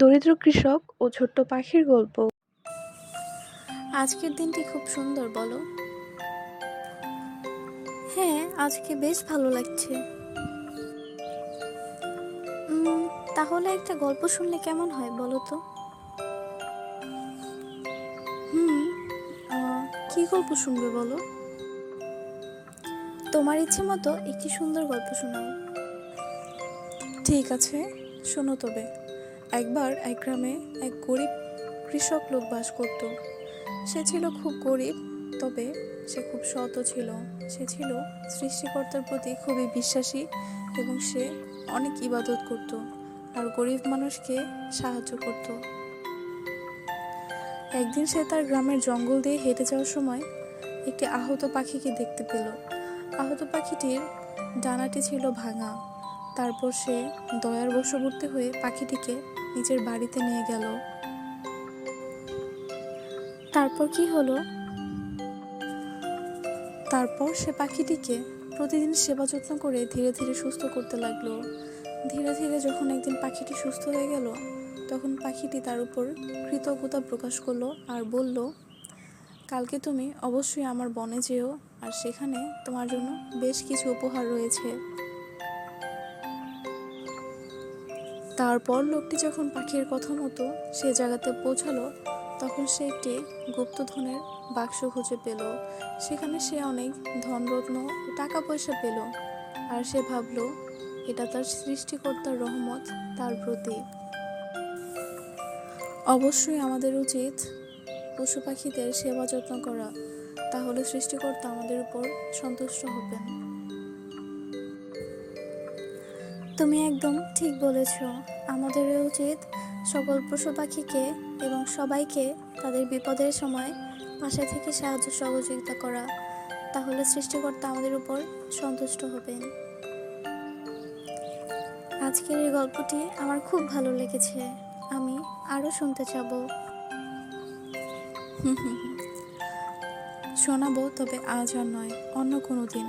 দরিদ্র কৃষক ও ছোট্ট পাখির গল্প। আজকের দিনটি খুব সুন্দর, বলো। হ্যাঁ আজকে বেশ ভালো লাগছে। তাহলে একটা গল্প শুনলে কেমন হয়, বলো তো? হুম কি গল্প শুনবে, বলো? তোমার ইচ্ছে মতো একটি সুন্দর গল্প শোনাও। ঠিক আছে, শোনো তবে। একবার এক গ্রামে এক গরিব কৃষক লোক বাস করত। সে ছিল খুব গরিব, তবে সে খুব সৎ ছিল। সে ছিল সৃষ্টিকর্তার প্রতি খুবই বিশ্বাসী এবং সে অনেক ইবাদত করত আর গরিব মানুষকে সাহায্য করত। একদিন সে তার গ্রামের জঙ্গল দিয়ে হেঁটে যাওয়ার সময় একটি আহত পাখিকে দেখতে পেল। আহত পাখিটির ডানাটি ছিল ভাঙা। তারপর সে দয়ার বশবর্তী হয়ে পাখিটিকে নিজের বাড়িতে নিয়ে গেল। তারপর কি হলো? তারপর সে পাখিটিকে প্রতিদিন সেবা যত্ন করে ধীরে ধীরে সুস্থ করতে লাগল। ধীরে ধীরে যখন একদিন পাখিটি সুস্থ হয়ে গেল, তখন পাখিটি তার উপর কৃতজ্ঞতা প্রকাশ করল আর বলল, কালকে তুমি অবশ্যই আমার বনে যেও আর সেখানে তোমার জন্য বেশ কিছু উপহার রয়েছে। তারপর লোকটি যখন পাখির কথা মতো সে জায়গাতে পৌঁছালো, তখন সে একটি গুপ্তধনের বাক্স খুঁজে পেল। সেখানে সে অনেক ধনরত্ন টাকা পয়সা পেল আর সে ভাবলো, এটা তার সৃষ্টিকর্তার রহমত, তার প্রতি অবশ্যই আমাদের উচিত পশু পাখিদের সেবা যত্ন করা। তাহলে সৃষ্টিকর্তা আমাদের উপর সন্তুষ্ট হবেন। তুমি একদম ঠিক বলেছ। আমাদের উচিত সকল পশু পাখিকে এবং সবাইকে তাদের বিপদের সময় পাশে থেকে সাহায্য সহযোগিতা করা। তাহলে সৃষ্টিকর্তা আমাদের উপর সন্তুষ্ট হবেন। আজকের এই গল্পটি আমার খুব ভালো লেগেছে। আমি আরও শুনতে চাব। শোনাবো, তবে আজ আর নয়, অন্য কোনো দিন।